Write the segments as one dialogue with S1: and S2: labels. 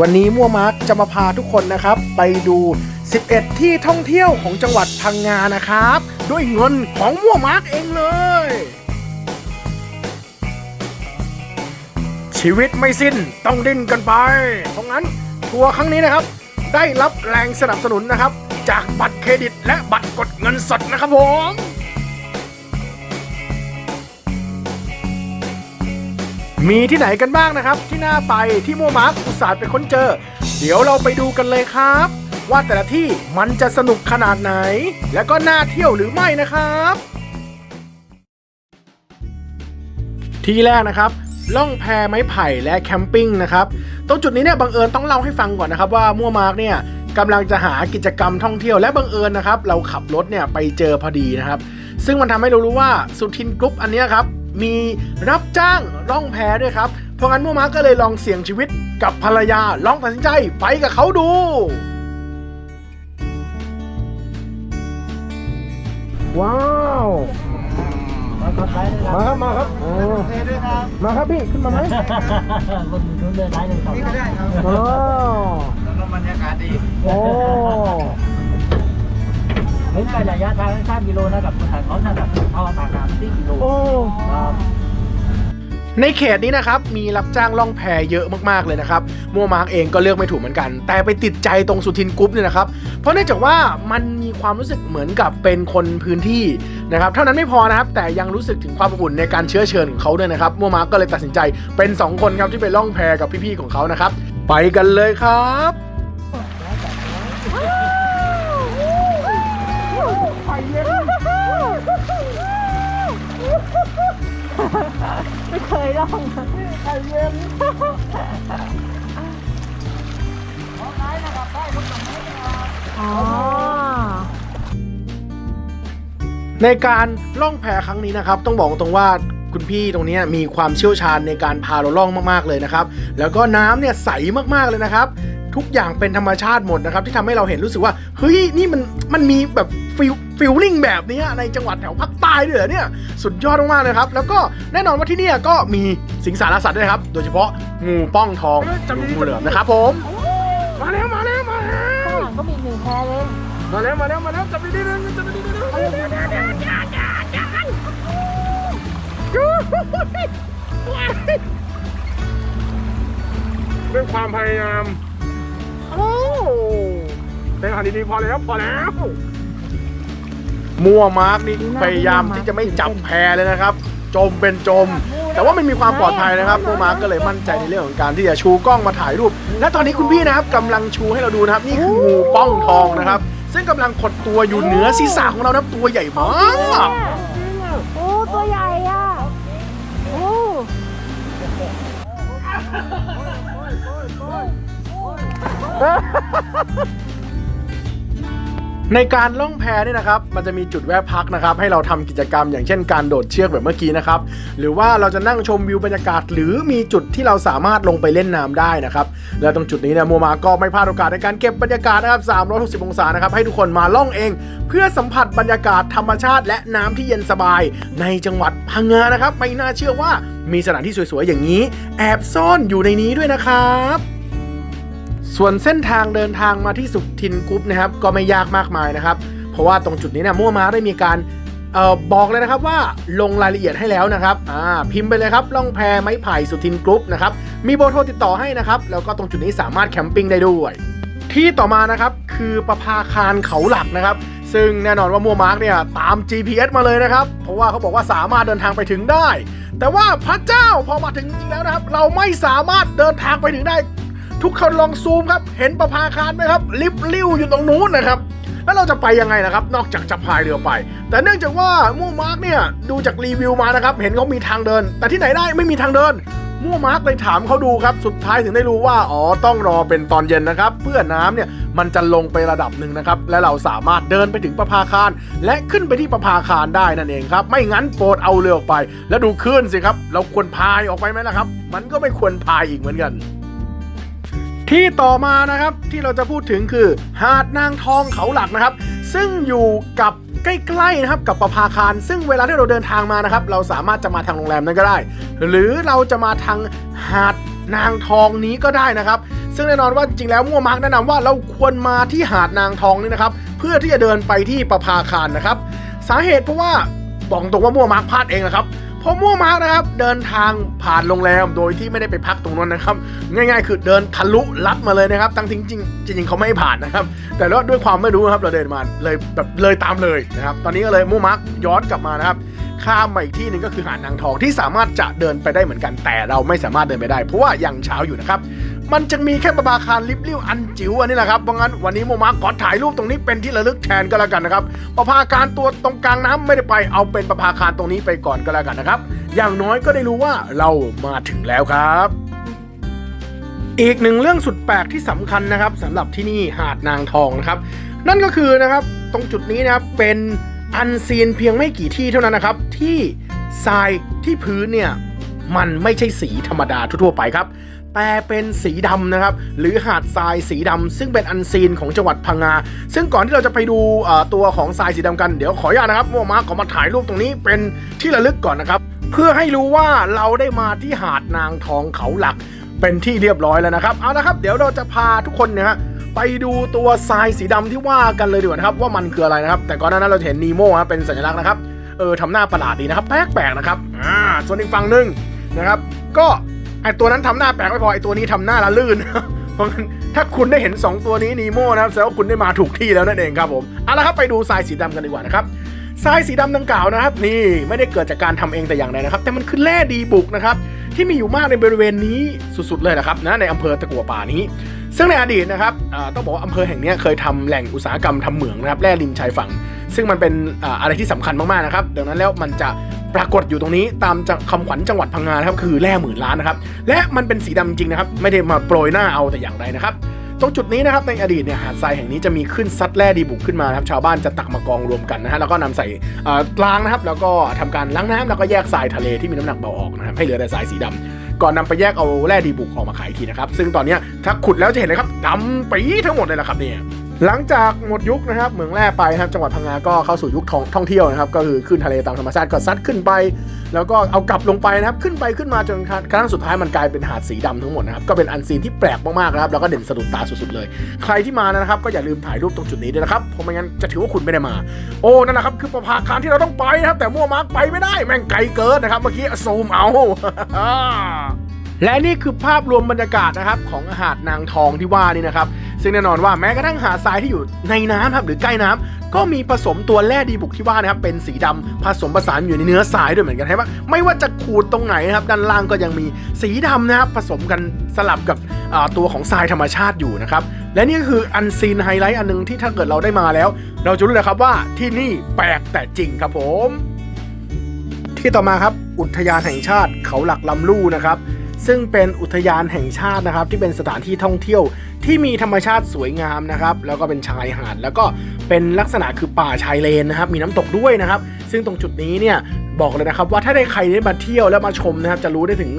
S1: วันนี้มั่วมาร์กจะมาพาทุกคนนะครับ ไปดู 11 ที่ท่องเที่ยวของจังหวัดพังงานะครับ ด้วยเงินของมั่วมาร์กเองเลย ชีวิตไม่สิ้นต้องดิ้นกันไปเพราะงั้นทัวร์ครั้งนี้นะครับ ได้รับแรงสนับสนุนนะครับ จากบัตรเครดิตและบัตรกดเงินสดนะครับผม มีที่ไหนกันบ้างนะครับ ที่น่าไปที่โมมาร์คอุตสาห์ไปค้นเจอ เดี๋ยวเราไปดูกันเลยครับ ว่าแต่ละที่มันจะสนุกขนาดไหน และก็น่าเที่ยวหรือไม่นะครับ ที่แรกนะครับล่องแพไม้ไผ่และแคมปิ้งนะครับ ตรงจุดนี้เนี่ยบังเอิญต้องเล่าให้ฟังก่อนนะครับว่ามั่วมาร์กเนี่ยกำลังจะหากิจกรรมท่องเที่ยวและบังเอิญนะครับ เราขับรถเนี่ยไปเจอพอดีนะครับ ซึ่งมันทำให้เรารู้ว่าสุทินกรุ๊ปอันนี้ครับ มีรับจ้างล่องแพด้วยครับ เพราะงั้นมั่วมาร์กก็เลยลองเสี่ยงชีวิตกับภรรยาลองตัดสินใจไปกับเขาดูว้าว
S2: มาครับได้เลยค
S1: มา
S2: รับ
S1: ครับ มาครับโอ้
S2: เทด้วยครับ
S1: มาครับพี่ขึ้นมาไหม
S2: บนนู้นเลยได้เลยครับ
S3: นี่ก็ได้ครับ
S1: โอ้
S3: แล้วก็บรรยากาศดี
S1: โอ้
S2: เฮ้ยไประยะทางข้ามกิโลนะกับทางเขาถ้าแบบเอาตากน้ำที่กิโล
S1: โอ้
S2: ครับ
S1: ในเขตนี้นะครับมีรับจ้างล่องแพเยอะมากๆเลยนะครับมัวมาร์กเองก็เลือกไม่ถูกเหมือนกัน แต่ไปติดใจตรงสุทินกรุ๊ปเนี่ยนะครับเพราะเนื่องจากว่ามันมีความรู้สึกเหมือนกับเป็นคนพื้นที่นะครับเท่านั้นไม่พอนะครับแต่ยังรู้สึกถึงความอบอุ่นในการเชื้อเชิญของเขาด้วยนะครับมัวมาร์กก็เลยตัดสินใจเป็น 2 คนครับที่ไปล่องแพกับพี่ๆของเขานะครับไปกันเลยครับ
S4: ไม่เคยลองไอเย็นอ๋อ
S1: ในการล่องแพครั้งนี้นะครับ ต้องบอกตรงว่าคุณพี่ตรงนี้มีความเชี่ยวชาญในการพาเราล่องมากๆเลยนะครับ แล้วก็น้ำเนี่ยใสมากๆเลยนะครับ ทุกอย่างเป็นธรรมชาติหมดนะครับ ที่ทำให้เราเห็นรู้สึกว่าเฮ้ยนี่มันมันมีแบบฟิล ฟิลลิ่งแบบเนี้ยในจังหวัดแถวภาคใต้ด้วยเหรอเนี่ยสุดยอดมากๆเลยครับ แล้วก็แน่นอนว่าที่เนี่ยก็มีสิงสารสัตว์ด้วยครับ โดยเฉพาะงูป้องทองงูเหลือมนะครับผมมาแล้วมาแล้วมาแล้ว
S4: ข้างหลังก็มีหนึ่งแพรเลย
S1: มาแล้วมาแล้วมาแล้วจับดีๆนะจับดีๆนะด้วยความพยายามโอ้เต้นหันดีๆพอแล้วพอแล้ว มั่วมาร์กนี่พยายามที่จะไม่จับแพรเลยนะครับ จมเป็นจม แต่ว่ามันมีความปลอดภัยนะครับมั่วมาร์กก็เลยมั่นใจในเรื่องของการที่จะชูกล้องมาถ่ายรูป และตอนนี้คุณพี่นะครับกำลังชูให้เราดูนะครับ นี่คืองูป้องทองนะครับ ซึ่งกำลังขดตัวอยู่เหนือศีรษะของเรานะครับตัวใหญ่มาก
S4: โอ้ตัวใหญ่อะโอ้
S1: ในการล่องแพเนี่ยนะครับมันจะมีจุดแวะพักนะครับให้เราทำกิจกรรม อย่างเช่นการโดดเชือกแบบเมื่อกี้นะครับหรือว่าเราจะนั่งชมวิวบรรยากาศ หรือมีจุดที่เราสามารถลงไปเล่นน้ำได้นะครับและตรงจุดนี้เนี่ยโมมาก็ไม่พลาดโอกาสในการเก็บบรรยากาศนะครับ360 องศานะครับให้ทุกคนมาล่องเอง เพื่อสัมผัสบรรยากาศธรรมชาติ และน้ำที่เย็นสบาย ในจังหวัดพังงานะครับไม่น่าเชื่อว่ามีสถานที่สวยๆอย่างนี้ แอบซ่อนอยู่ในนี้ด้วยนะครับ ส่วนเส้นทางเดินทางมาที่สุทินกรุ๊ปนะครับก็ไม่ยากมากมายนะครับ เพราะว่าตรงจุดนี้เนี่ยมั่วมาได้มีการออบอกเลยนะครับว่าลงรายละเอียดให้แล้วนะครับพิมพ์ไปเลยครับล่องแพไม้ไผ่สุทินกรุ๊ปนะครับมีเบอร์โทรติดต่อให้นะครับแล้วก็ตรงจุดนี้สามารถแคมปิ้งได้ด้วย ที่ต่อมานะครับคือประภาคารเขาหลักนะครับ ซึ่งแน่นอนว่ามัวมาร์กเนี่ยตาม GPS มาเลยนะครับ เพราะว่าเขาบอกว่าสามารถเดินทางไปถึงได้ แต่ว่าพระเจ้าพอมาถึงจริงแล้วนะครับ เราไม่สามารถเดินทางไปถึงได้ ทุกคนลองซูมครับ เห็นประภาคารไหมครับ ลิฟต์ลิ้วอยู่ตรงนู้นนะครับ แล้วเราจะไปยังไงนะครับ นอกจากจะพายเรือไป แต่เนื่องจากว่ามั่วมาร์กเนี่ยดูจากรีวิวมานะครับ เห็นเขามีทางเดิน แต่ที่ไหนได้ไม่มีทางเดินมั่วมาร์กเลยถามเขาดูครับ สุดท้ายถึงได้รู้ว่า อ๋อ ต้องรอเป็นตอนเย็นนะครับ เพื่อน้ำเนี่ย มันจะลงไประดับหนึ่งนะครับ และเราสามารถเดินไปถึงประภาคาร และขึ้นไปที่ประภาคารได้นั่นเองครับ ไม่งั้นโปรดเอาเรือออกไป แล้วดูคลื่นสิครับ เราควรพายออกไปไหมล่ะครับ มันก็ไม่ควรพายอีกเหมือนกัน ที่ต่อมานะครับที่เราจะพูดถึงคือ หาดนางทองเขาหลักนะครับ ซึ่งอยู่กับใกล้ๆนะครับกับประภาคาร ซึ่งเวลาที่เราเดินทางมานะครับ เราสามารถจะมาทางโรงแรมนั้นก็ได้ หรือเราจะมาทางหาดนางทองนี้ก็ได้นะครับ ซึ่งแน่นอนว่าจริงแล้วมั่วมากแนะนำว่าเราควรมาที่หาดนางทองนี่นะครับ เพื่อที่จะเดินไปที่ประภาคารนะครับ สาเหตุเพราะว่าบอกตรงว่ามั่วมากพลาดเองนะครับ เพราะมั่วมากนะครับ เดินทางผ่านโรงแรมโดยที่ไม่ได้ไปพักตรงนั้นนะครับ ง่าย ๆ คือเดินทะลุลัดมาเลยนะครับตั้งทิ้งจริงจริงเขาไม่ให้ผ่านนะครับ แต่ว่าด้วยความไม่รู้นะครับเราเดินมาเลยแบบเลยตามเลยนะครับ ตอนนี้ก็เลยมั่วมากย้อนกลับมานะครับข้ามมาอีกที่หนึ่งก็คือหาดนางทองที่สามารถจะเดินไปได้เหมือนกัน แต่เราไม่สามารถเดินไปได้ เพราะว่ายังเช้าอยู่นะครับ มันจะมีแค่ประภาคารลิบลิ่วอันจิ๋วอันนี้แหละครับเพราะงั้นวันนี้โมมาขอถ่ายรูปตรงนี้เป็นที่ระลึกแทนก็แล้วกันนะครับปะภาคารตัวตรงกลางน้ำไม่ได้ไปเอาเป็นปะภาคารตรงนี้ไปก่อนก็แล้วกันนะครับ อย่างน้อยก็ได้รู้ว่าเรามาถึงแล้วครับอีกหนึ่งเรื่องสุดแปลกที่สำคัญนะครับสำหรับที่นี่หาดนางทองนะครับ นั่นก็คือนะครับตรงจุดนี้นะครับเป็นอันซีนเพียงไม่กี่ที่เท่านั้นนะครับ ที่ทรายที่พื้นเนี่ยมันไม่ใช่สีธรรมดาทั่วๆไปครับ แต่เป็นสีดำนะครับ หรือหาดทรายสีดำซึ่งเป็นอันซีนของจังหวัดพังงา ซึ่งก่อนที่เราจะไปดูตัวของทรายสีดำกันเดี๋ยวขออนุญาตนะครับโมมาขอมาถ่ายรูปตรงนี้เป็นที่ระลึกก่อนนะครับ เพื่อให้รู้ว่าเราได้มาที่หาดนางทองเขาหลักเป็นที่เรียบร้อยแล้วนะครับเอาละครับ เดี๋ยวเราจะพาทุกคนนี่ยฮะไปดูตัวทรายสีดำที่ว่ากันเลยดีกว่านะครับ ว่ามันคืออะไรนะครับ แต่ก่อนหน้านั้นเราเห็นนีโม่ฮะเป็นสัญลักษณ์นะครับเออทำหน้าประหลาดดีนะครับแปลกๆนะครับอ่าส่วนอีกฝั่งหนึ่งนะครับ ก็ ไอตัวนั้นทำหน้าแปลกไม่พอไอตัวนี้ทำหน้าละลื่น เพราะงั้นถ้าคุณได้เห็น 2 ตัวนี้นีโม่นะครับแสดงว่าคุณได้มาถูกที่แล้วนั่นเองครับผมเอาละครับไปดูทรายสีดำกันดีกว่านะครับทรายสีดำดังกล่าวนะครับ นี่ไม่ได้เกิดจากการทำเองแต่อย่างใดนะครับ แต่มันคือแร่ดีบุกนะครับที่มีอยู่มากในบริเวณนี้สุดๆเลยนะครับนะในอำเภอตะกัวป่านี้ ซึ่งในอดีตนะครับต้องบอกว่าอำเภอแห่งนี้เคยทำแหล่งอุตสาหกรรมทำเหมืองนะครับแร่ริมชายฝั่ง ซึ่งมันเป็นอะไรที่สำคัญมากๆนะครับดังนั้นแล้วมันจะปรากฏอยู่ตรงนี้ตามจะคำขวัญจังหวัดพังงานะครับคือแร่หมื่นล้านนะครับและมันเป็นสีดำจริงนะครับไม่ได้มาโปรยหน้าเอาแต่อย่างใดนะครับตรงจุดนี้นะครับในอดีตเนี่ยหาดทรายแห่งนี้จะมีขึ้นซัดแร่ดีบุกขึ้นมานะครับชาวบ้านจะตักมากองรวมกันนะฮะแล้วก็นำใส่ล้างนะครับแล้วก็ทำการล้างน้ำแล้วก็แยกทรายทะเลที่มีน้ำหนักเบาออกนะครับให้เหลือแต่ทรายสีดำก่อนนำไปแยกเอาแร่ดีบุกออกมาขายทีนะครับซึ่งตอนนี้ถ้าขุดแล้วจะเห็นเลยครับดำปีทั้งหมดเลยละครับเนี่ย หลังจากหมดยุคนะครับเหมืองแร่ไปนะครับจังหวัดพังงาก็เข้าสู่ยุคท่ององเที่ยวนะครับ ก็คือขึ้นทะเลตามธรรมชาติก็ซัดขึ้นไป แล้วก็เอากลับลงไปนะครับ ขึ้นไปขึ้นมาจนครั้งสุดท้ายมันกลายเป็นหาดสีดำทั้งหมดนะครับก็เป็นอันซีนที่แปลกมากๆนะครับแล้วก็เด่นสะดุดตาสุดๆเลย ใครที่มานะครับ ก็อย่าลืมถ่ายรูปตรงจุดนี้ด้วยนะครับเพราะไม่งั้นจะถือว่าคุณไม่ได้มา โอ้นั่นแหละครับคือประภาคารที่เราต้องไปนะครับแต่มั่วมาร์กไปไม่ได้แม่งไกลเกินนะครับเมื่อกี้ซูมเอาและนี่คือภาพรวมบรรยากาศนะครับของหาดนางทองที่ว่านี่นะครับ ซึ่งแน่นอนว่าแม้กระทั่งหาดทรายที่อยู่ในน้ำครับหรือใกล้น้ำก็มีผสมตัวแร่ดีบุกที่ว่านะครับเป็นสีดำผสมผสานอยู่ในเนื้อทรายด้วยเหมือนกันใช่ปะไม่ว่าจะขูดตรงไหนนะครับด้านล่างก็ยังมีสีดำนะครับผสมกันสลับกับตัวของทรายธรรมชาติอยู่นะครับและนี่ก็คืออันซีนไฮไลท์อันหนึงที่ถ้าเกิดเราได้มาแล้ว เราจะรู้เลยครับว่าที่นี่แปลกแต่จริงครับผม ที่ต่อมาครับอุทยานแห่งชาติเขาหลักลำลู่นะครับ ซึ่งเป็นอุทยานแห่งชาตินะครับ ที่เป็นสถานที่ท่องเที่ยวที่มีธรรมชาติสวยงามนะครับ แล้วก็เป็นชายหาด แล้วก็เป็นลักษณะคือป่าชายเลนนะครับ มีน้ำตกด้วยนะครับ ซึ่งตรงจุดนี้เนี่ยบอกเลยนะครับว่าถ้าได้ใครได้มาเที่ยวแล้วมาชมนะครับ จะรู้ได้ถึง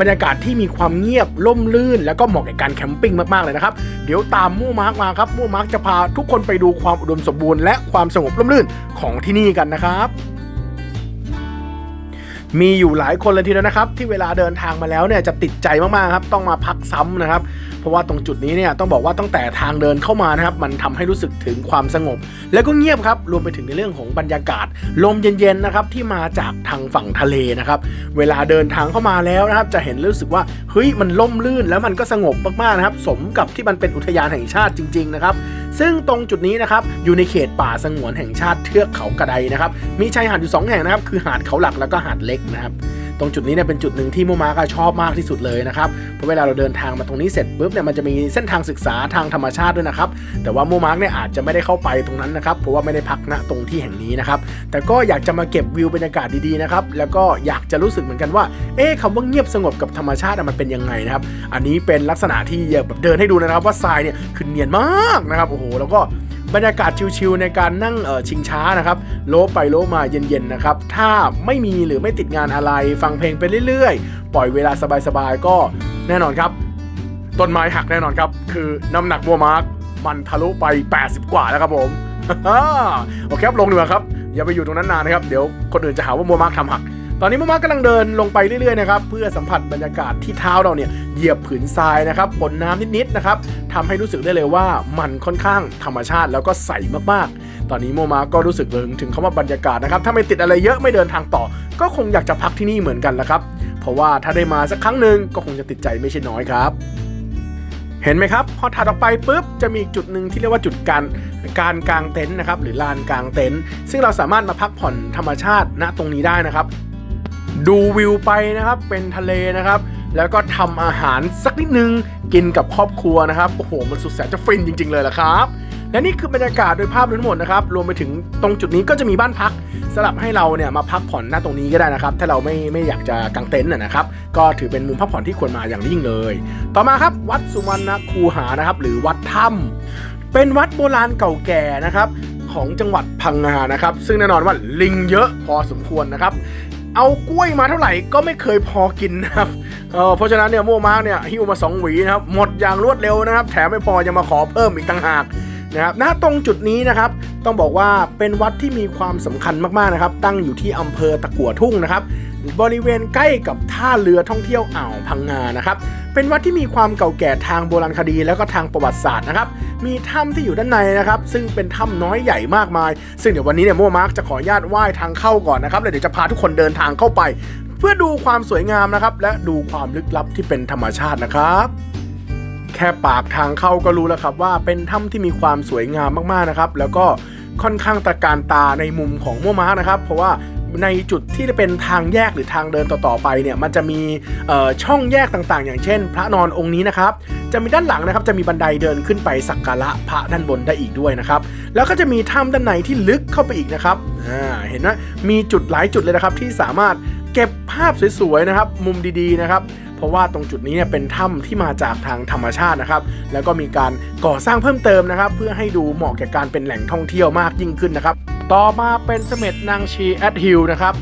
S1: บรรยากาศที่มีความเงียบล่มลื่น แล้วก็เหมาะกับการแคมปิ้งมากๆเลยนะครับ เดี๋ยวตามมู่มาร์กมาครับมู่มาร์กจะพาทุกคนไปดูความอุดมสมบูรณ์และความสงบร่มรื่นของที่นี่กันนะครับ มีอยู่หลายคนเลยทีเดียวนะครับ ที่เวลาเดินทางมาแล้วเนี่ยจะติดใจมากๆครับ ต้องมาพักซ้ำนะครับ ราะว่าตรงจุดนี้เนี่ยต้องบอกว่าตั้งแต่ทางเดินเข้ามานะครับมันทำให้รู้สึกถึงความสงบ แล้วก็เงียบครับรวมไปถึงในเรื่องของบรรยากาศ ลมเย็นๆนะครับที่มาจากทางฝั่งทะเลนะครับเวลาเดินทางเข้ามาแล้วนะครับจะเห็นรู้สึกว่าเฮ้ยมันล่มลื่นแล้วมันก็สงบมากๆนะครับสมกับที่มันเป็นอุทยานแห่งชาติจริงๆนะครับซึ่งตรงจุดนี้นะครับอยู่ในเขตป่าสงวนแห่งชาติเทือกเขากระไดนะครับมีชายหาดอยู่สองแห่งนะครับคือหาดเขาหลักแล้วก็หาดเล็กนะครับ ตรงจุดนี้เนี่ยเป็นจุดหนึ่งที่โมมาก็ชอบมากที่สุดเลยนะครับเพราะเวลาเราเดินทางมาตรงนี้เสร็จปุ๊บเนี่ยมันจะมีเส้นทางศึกษาทางธรรมชาติด้วยนะครับแต่ว่าโมมาร์เนี่ยอาจจะไม่ได้เข้าไปตรงนั้นนะครับเพราะว่าไม่ได้พักณตรงที่แห่งนี้นะครับแต่ก็อยากจะมาเก็บวิวบรรยากาศดีๆนะครับแล้วก็อยากจะรู้สึกเหมือนกันว่าเอ๊ะคำว่าเงียบสงบกับธรรมชาติมันเป็นยังไงนะครับอันนี้เป็นลักษณะที่แบบเดินให้ดูนะครับว่าทรายเนี่ยคือเนียนมากนะครับโอ้โหแล้วก็ บรรยากาศชิลๆในการนั่งเออชิงช้านะครับโลไปโลมาเย็นๆนะครับถ้าไม่มีหรือไม่ติดงานอะไร ฟังเพลงไปเรื่อยๆ ปล่อยเวลาสบายๆก็แน่นอนครับ ต้นไม้หักแน่นอนครับ คือน้ำหนักมัวมาร์กมันทะลุไป 80 กว่าแล้วครับผมโอเคครับลงเรือครับ อย่าไปอยู่ตรงนั้นนานนะครับ เดี๋ยวคนอื่นจะหาว่ามัวมาร์กทำหัก ตอนนี้มามากำลังเดินลงไปเรื่อยๆนะครับเพื่อสัมผัสบรรยากาศที่เท้าเราเนี่ยเหยียบผืนทรายนะครับปนน้ำนิดๆนะครับทำให้รู้สึกได้เลยว่ามันค่อนข้างธรรมชาติแล้วก็ใสมากๆ ตอนนี้โมมาก็รู้สึกเลงถึงคำว่าบรรยากาศนะครับถ้าไม่ติดอะไรเยอะไม่เดินทางต่อ ก็คงอยากจะพักที่นี่เหมือนกันแหละครับ เพราะว่าถ้าได้มาสักครั้งหนึ่งก็คงจะติดใจไม่ใช่น้อยครับเห็นไหมครับ พอถัดออกไปปุ๊บจะมีจุดหนึ่งที่เรียกว่าจุดการการกางเต็นท์นะครับหรือลานกางเต็นท์ซึ่งเราสามารถมาพักผ่อนธรรมชาติณตรงนี้ได้นะครับ ดูวิวไปนะครับเป็นทะเลนะครับ แล้วก็ทำอาหารสักนิดนึงกินกับครอบครัวนะครับโอ้โหมันสุดแสนจะฟินจริง ๆ เลยละครับ และนี่คือบรรยากาศโดยภาพรวมทั้งหมดนะครับรวมไปถึงตรงจุดนี้ก็จะมีบ้านพักสำหรับให้เราเนี่ยมาพักผ่อนหน้าตรงนี้ก็ได้นะครับ ถ้าเราไม่ไม่อยากจะกางเต็นท์นะครับ ก็ถือเป็นมุมพักผ่อนที่ควรมาอย่างยิ่งเลย ต่อมาครับวัดสุวรรณคูหานะครับ หรือวัดถ้ำเป็นวัดโบราณเก่าแก่นะครับของจังหวัดพังงานะครับ ซึ่งแน่นอนว่าลิงเยอะพอสมควรนะครับ เอากล้วยมาเท่าไหร่ก็ไม่เคยพอกินนะครับเออเพราะฉะนั้นเนี่ยโมมาร์กเนี่ยหิ้วมาสองหวีนะครับหมดอย่างรวดเร็วนะครับ แถมไม่พอยังมาขอเพิ่มอีกต่างหาก นะครับณตรงจุดนี้นะครับต้องบอกว่าเป็นวัดที่มีความสำคัญมากๆนะครับ ตั้งอยู่ที่อำเภอตะกั่วทุ่งนะครับ บริเวณใกล้กับท่าเรือท่องเที่ยวอ่าวพังงานะครับเป็นวัดที่มีความเก่าแก่ทางโบราณคดี แล้วก็ทางประวัติศาสตร์นะครับ มีถ้ำที่อยู่ด้านในนะครับ ซึ่งเป็นถ้ำน้อยใหญ่มากมาย ซึ่งเดี๋ยววันนี้เนี่ยโมมาร์กจะขออนุญาตไหว้ทางเข้าก่อนนะครับแล้วเดี๋ยวจะพาทุกคนเดินทางเข้าไป เพื่อดูความสวยงามนะครับ และดูความลึกลับที่เป็นธรรมชาตินะครับ แค่ปากทางเข้าก็รู้แล้วครับว่าเป็นถ้ำที่มีความสวยงามมากๆนะครับ แล้วก็ค่อนข้างตะการตาในมุมของมมาร์กนะครับ เพราะว่าในจุดที่เป็นทางแยกหรือทางเดินต่อๆไปเนี่ยมันจะมีช่องแยกต่างๆ อย่างเช่น พระนอนองค์นี้นะครับจะมีด้านหลังนะครับจะมีบันไดเดินขึ้นไปสักการะพระด้านบนได้อีกด้วยนะครับแล้วก็จะมีถ้ำด้านในที่ลึกเข้าไปอีกนะครับเห็นไหมมีจุดหลายจุดเลยนะครับที่สามารถเก็บภาพสวยๆนะครับ มุมดีๆนะครับ เพราะว่าตรงจุดนี้เนี่ยเป็นถ้ำที่มาจากทางธรรมชาตินะครับ แล้วก็มีการก่อสร้างเพิ่มเติมนะครับ เพื่อให้ดูเหมาะแก่การเป็นแหล่งท่องเที่ยวมากยิ่งขึ้นนะครับ ต่อมาเป็นเสม็ดนางชีแอดฮิลนะครับ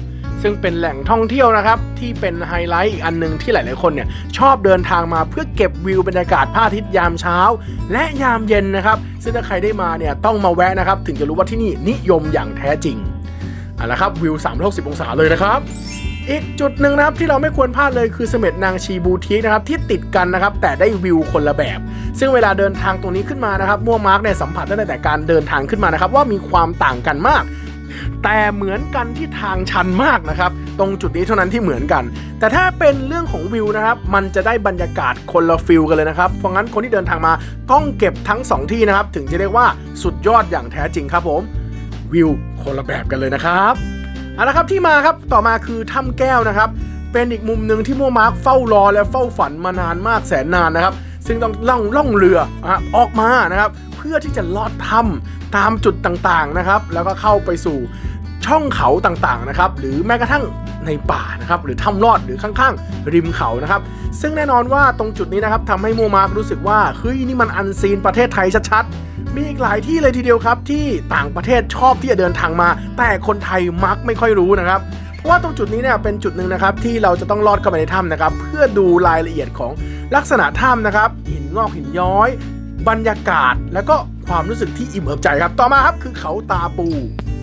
S1: ซึ่งเป็นแหล่งท่องเที่ยวนะครับที่เป็นไฮไลท์อีกอันหนึงที่หลายๆคนเนี่ยชอบเดินทางมาเพื่อเก็บวิวบรรยากาศพระอาทิตย์ยามเช้า และยามเย็นนะครับ ซึ่งถ้าใครได้มาเนี่ยต้องมาแวะนะครับ ถึงจะรู้ว่าที่นี่นิยมอย่างแท้จริงเอาละครับวิว 360 องศาเลยนะครับ อีกจุดหนึ่งนะครับที่เราไม่ควรพลาดเลยคือเสม็ดนางชีบูทีนะครับที่ติดกันนะครับแต่ได้วิวคนละแบบ ซึ่งเวลาเดินทางตรงนี้ขึ้นมานะครับม่วงมาร์กเนี่ยสัมผัสได้แต่การเดินทางขึ้นมานะครับว่ามีความต่างกันมาก แต่เหมือนกันที่ทางชันมากนะครับตรงจุดนี้เท่านั้นที่เหมือนกัน แต่ถ้าเป็นเรื่องของวิวนะครับมันจะได้บรรยากาศคนละฟิลกันเลยนะครับเพราะงั้นคนที่เดินทางมาต้องเก็บทั้งสองที่นะครับถึงจะเรียกว่าสุดยอดอย่างแท้จริงครับผมวิวคนละแบบกันเลยนะครับ เอาละครับที่มาครับต่อมาคือถ้ำแก้วนะครับ เป็นอีกมุมหนึ่งที่โมมาร์กเฝ้ารอและเฝ้าฝันมานานมากแสนนานนะครับ ซึ่งต้องล่องล่องเรือนะออกมานะครับ เพื่อที่จะลอดถ้ำตามจุดต่างๆนะครับ แล้วก็เข้าไปสู่ช่องเขาต่างๆนะครับ หรือแม้กระทั่งในป่านะครับ หรือถ้ำลอดหรือข้างๆ ริมเขานะครับ ซึ่งแน่นอนว่าตรงจุดนี้นะครับทำให้โมมาร์กรู้สึกว่าเฮ้ยนี่มันอันซีนประเทศไทยชัดๆ มีอีกหลายที่เลยทีเดียวครับ ที่ต่างประเทศชอบที่จะเดินทางมา แต่คนไทยมักไม่ค่อยรู้นะครับเพราะว่าตรงจุดนี้เนี่ยเป็นจุดหนึ่งนะครับที่เราจะต้องลอดเข้าไปในถ้ำนะครับ เพื่อดูรายละเอียดของลักษณะถ้ำนะครับ หินงอกหินย้อย บรรยากาศ แล้วก็ความรู้สึกที่อิ่มเอิบใจครับ ต่อมาครับคือเขาตาปู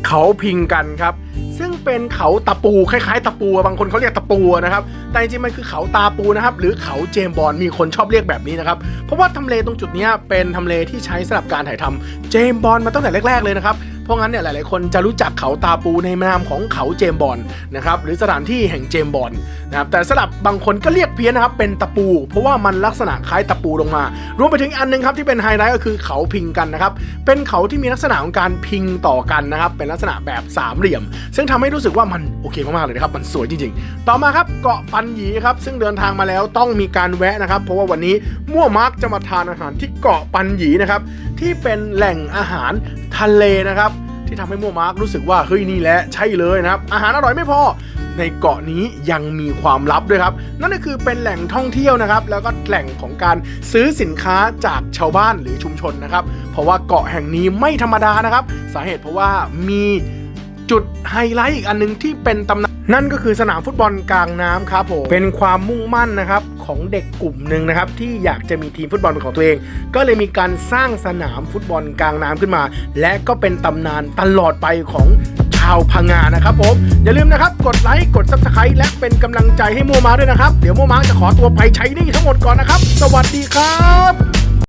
S1: เขาพิงกันครับ ซึ่งเป็นเขาตะปูคล้ายๆ ตะปูบางคนเขาเรียกตะปูนะครับ แต่จริงๆมันคือเขาตาปูนะครับ หรือเขาเจมบอลมีคนชอบเรียกแบบนี้นะครับ เพราะว่าทำเลตรงจุดนี้เป็นทำเลที่ใช้สำหรับการถ่ายทำเจมบอลมาตั้งแต่แรกๆเลยนะครับ เพราะงั้นเนี่ยหลาย ๆ คนจะรู้จักเขาตาปูในนามของเขาเจมบอลนะครับหรือสถานที่แห่งเจมบอลนะครับแต่สำหรับบางคนก็เรียกเพี้ยนนะครับเป็นตะปู เพราะว่ามันลักษณะคล้ายตะปูลงมา รวมไปถึงอันหนึงครับที่เป็นไฮไลท์ก็คือเขาพิงกันนะครับเป็นเขาที่มีลักษณะของการพิงต่อกันนะครับเป็นลักษณะแบบสามเหลี่ยม ซึ่งทำให้รู้สึกว่ามันโอเคมาก ๆ เลยนะครับมันสวยจริง ๆ ต่อมาครับเกาะปันหยีครับซึ่งเดินทางมาแล้วต้องมีการแวะนะครับ เพราะว่าวันนี้มั่วมาร์กจะมาทานอาหารที่เกาะปันหยีนะครับที่เป็นแหล่งอาหารทะเลนะครับ ที่ทำให้มั่วมาร์กรู้สึกว่าเฮ้ยนี่แหละใช่เลยนะครับ อาหารอร่อยไม่พอ ในเกาะนี้ยังมีความลับด้วยครับ นั่นก็คือเป็นแหล่งท่องเที่ยวนะครับ แล้วก็แหล่งของการซื้อสินค้าจากชาวบ้านหรือชุมชนนะครับ เพราะว่าเกาะแห่งนี้ไม่ธรรมดานะครับ สาเหตุเพราะว่ามีจุดไฮไลท์อีกอันหนึงที่เป็นตำนาน นั่นก็คือสนามฟุตบอลกลางน้ำครับผมเป็นความมุ่งมั่นนะครับของเด็กกลุ่มหนึ่งนะครับที่อยากจะมีทีมฟุตบอลเป็นของตัวเอง ก็เลยมีการสร้างสนามฟุตบอลกลางน้ำขึ้นมา และก็เป็นตำนานตลอดไปของชาวพังงานะครับผม อย่าลืมนะครับ กดไลค์กด subscribe และเป็นกำลังใจให้โมมาด้วยนะครับ เดี๋ยวโมมาจะขอตัวไปใช้นี่ทั้งหมดก่อนนะครับ สวัสดีครับ